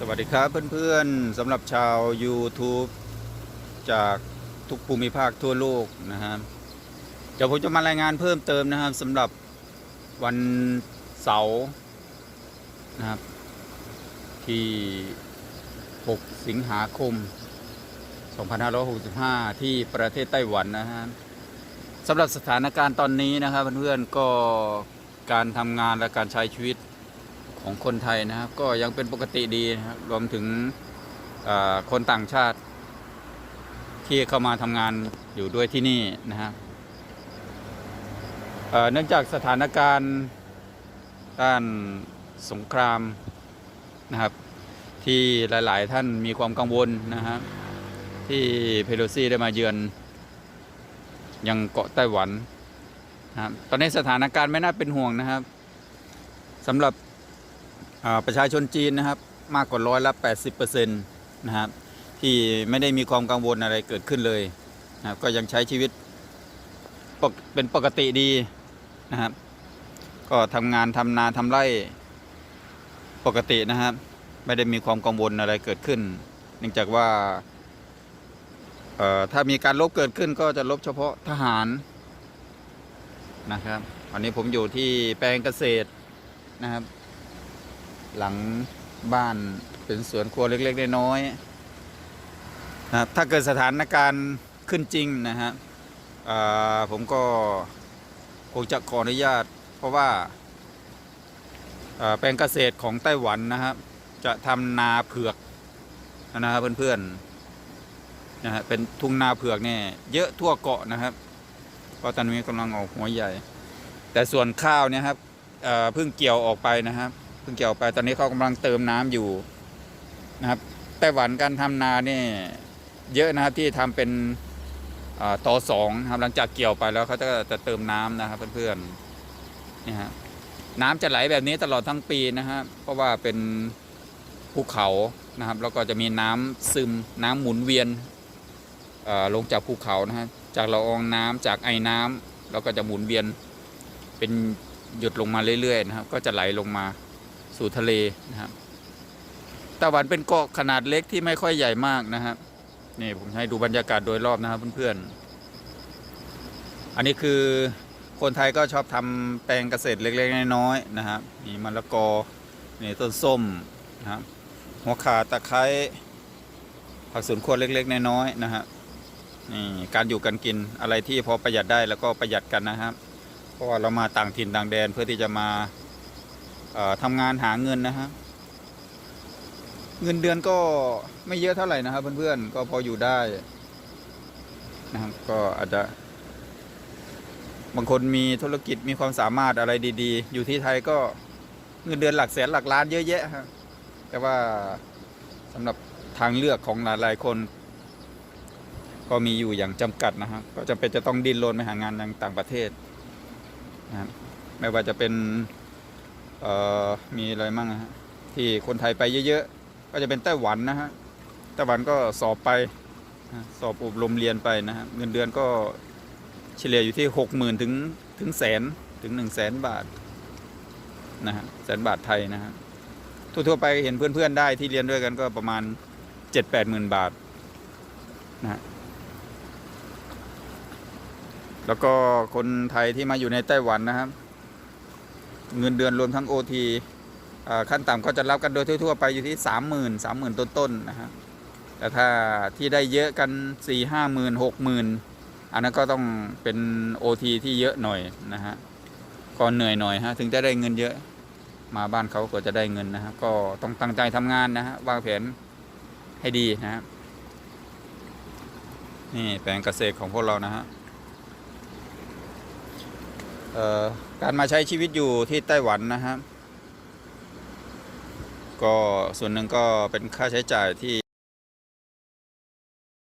สวัสดีครับเพื่อนๆสำหรับชาว YouTube จากทุกภูมิภาคทั่วโลกนะครับเดี๋ยวผมจะมารายงานเพิ่มเติมนะครับสำหรับวันเสาร์นะครับ ที่ 6 สิงหาคม 2565 ที่ประเทศไต้หวันนะฮะสำหรับสถานการณ์ตอนนี้นะครับเพื่อนๆก็การทำงานและการใช้ชีวิต ของคนไทยนะครับ ก็ยังเป็นปกติดีนะครับรวมถึงคนต่างชาติที่เข้ามาทำงานอยู่ด้วยที่นี่นะครับเนื่องจากสถานการณ์ด้านสงครามนะครับ ที่หลาย ๆ ท่านมีความกังวลนะครับ ที่เพโลซี่ได้มาเยือนยังเกาะไต้หวันนะครับตอนนี้สถานการณ์ไม่น่าเป็นห่วงนะครับสำหรับ ประชาชนจีนนะครับมากกว่าร้อยละ 80%นะครับที่ไม่ได้มีความกังวลอะไรเกิดขึ้นเลยนะครับก็ยังใช้ชีวิตเป็นปกติดีนะครับ ก็ทำงานทำนาทำไร่ปกตินะครับ ไม่ได้มีความกังวลอะไรเกิดขึ้น เนื่องจากว่าถ้ามีการลบเกิดขึ้นก็จะลบเฉพาะทหารนะครับวันนี้ผมอยู่ที่แปลงเกษตรนะครับ หลังบ้านเป็นสวนครัวเล็กๆน้อยๆนะครับถ้าเกิดสถานการณ์ขึ้นจริงนะฮะผมก็คงจะขออนุญาต เพราะว่าแปลงเกษตรของไต้หวันนะครับจะทำนาเผือกนะครับเพื่อนๆนะฮะเป็นทุ่งนาเผือกเนี่ยเยอะทั่วเกาะนะครับเพราะตอนนี้กำลังออกหัวใหญ่ แต่ส่วนข้าวเนี่ยครับเพิ่งเกี่ยวออกไปนะครับ เพิ่งเกี่ยวไปตอนนี้เขากำลังเติมน้ำอยู่นะครับไต้หวันการทำนาเนี่ยเยอะนะครับที่ทำเป็นต่อสองครับหลังจากเกี่ยวไปแล้วเขาจะจะเติมน้ำนะครับเพื่อนๆนี่ฮะน้ำจะไหลแบบนี้ตลอดทั้งปีนะครับเพราะว่าเป็นภูเขานะครับ แล้วก็จะมีน้ำซึมน้ำหมุนเวียนลงจากภูเขานะฮะจากละอองน้ำจากไอ้น้ำแล้วก็จะหมุนเวียนเป็นหยุดลงมาเรื่อยๆนะครับ ก็จะไหลลงมา สู่ทะเลนะครับต้หวันเป็นเกาะขนาดเล็กที่ไม่ค่อยใหญ่มากนะครับนี่ผมให้ดูบรรยากาศโดยรอบนะครับเพื่อนๆอันนี้คือคนไทยก็ชอบทำแปลงเกษตรเล็กๆน้อยๆนะครับมีมะละกอนี่ต้นส้มนะครับหัวขาตะไคร้ผักสวนครัวเล็กๆน้อยๆนะครับนี่การอยู่กันกินอะไรที่พอประหยัดได้แล้วก็ประหยัดกันนะครับ เพราะว่าเรามาต่างถิ่นต่างแดนเพื่อที่จะมา ทำงานหาเงินนะครับเงินเดือนก็ไม่เยอะเท่าไหร่นะครับเพื่อนๆก็พออยู่ได้นะครับก็อาจจะ บางคนมีธุรกิจมีความสามารถอะไรดี ๆ อยู่ที่ไทยก็เงินเดือนหลักแสนหลักล้านเยอะแยะครับแต่ว่าสำหรับทางเลือกของหลายๆคน ก็มีอยู่อย่างจำกัดนะครับก็จะเป็นจะต้องดิ้นรนไปหางานในต่างประเทศนะครับไม่ว่าจะเป็น มีอะไรมั่งฮะที่คนไทยไปเยอะๆ ก็จะเป็นไต้หวันนะฮะไต้หวันก็สอบไปสอบอบรมเรียนไปนะฮะเงินเดือนก็เฉลี่ยอยู่ที่หกหมื่นถึงถึงแสนถึงหนึ่งแสนบาทนะฮะแสนบาทไทยนะฮะทั่วๆไปเห็นเพื่อนๆได้ที่เรียนด้วยกันก็ประมาณเจ็ดแปดหมื่นบาทนะฮะแล้วก็คนไทยที่มาอยู่ในไต้หวันนะครับ เงินเดือนรวมทั้ง OT อ่าขั้นต่ำก็จะรับกันโดยทั่ว ๆ ไปอยู่ที่สามหมื่นสามหมื่นต้นๆนะฮะแต่ถ้าที่ได้เยอะกันสี่ห้าหมื่นหกหมื่นอันนั้นก็ต้องเป็น OT ที่เยอะหน่อยนะฮะก็เหนื่อยหน่อยฮะถึงจะได้เงินเยอะมาบ้านเขาก็จะได้เงินนะฮะก็ต้องตั้งใจทำงานนะฮะวางแผนให้ดีนะฮะนี่แปลงเกษตรของพวกเรานะฮะ การมาใช้ชีวิตอยู่ที่ไต้หวันนะครับ ก็ส่วนหนึ่งก็เป็นค่าใช้จ่ายที่